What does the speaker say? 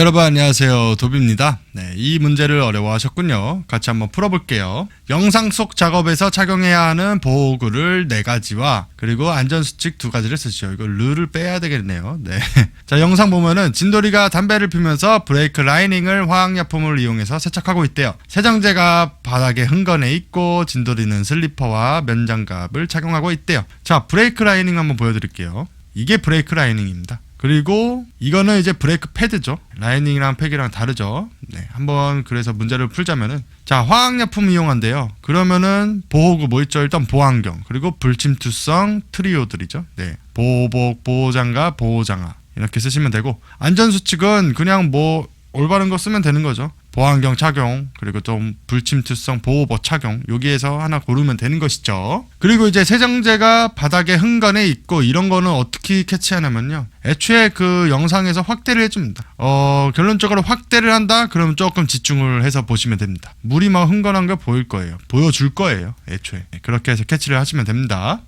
여러분 안녕하세요. 도비입니다. 네, 이 문제를 어려워하셨군요. 같이 한번 풀어볼게요. 영상 속 작업에서 착용해야 하는 보호구를 네 가지와 그리고 안전수칙 두 가지를 쓰시죠. 이거 르를 빼야 되겠네요. 네. 자 영상 보면은 진돌이가 담배를 피면서 브레이크 라이닝을 화학약품을 이용해서 세척하고 있대요. 세정제가 바닥에 흥건해 있고 진돌이는 슬리퍼와 면장갑을 착용하고 있대요. 자 브레이크 라이닝 한번 보여드릴게요. 이게 브레이크 라이닝입니다 그리고 이거는 이제 브레이크 패드죠. 라이닝이랑 팩이랑 다르죠. 네, 한번 그래서 문제를 풀자면은 자 화학약품 이용한대요. 그러면은 보호구 뭐 있죠? 일단 보안경 그리고 불침투성 트리오들이죠. 네, 보호복, 보호장갑, 보호장화 이렇게 쓰시면 되고 안전수칙은 그냥 뭐 올바른 거 쓰면 되는 거죠. 보안경 착용 그리고 좀 불침투성 보호복 착용 여기에서 하나 고르면 되는 것이죠. 그리고 이제 세정제가 바닥에 흥건해 있고 이런 거는 어떻게 캐치하냐면요. 애초에 그 영상에서 확대를 해줍니다. 어 결론적으로 확대를 한다. 그러면 조금 집중을 해서 보시면 됩니다. 물이 막 흥건한 거 보일 거예요. 보여줄 거예요. 애초에 네, 그렇게 해서 캐치를 하시면 됩니다.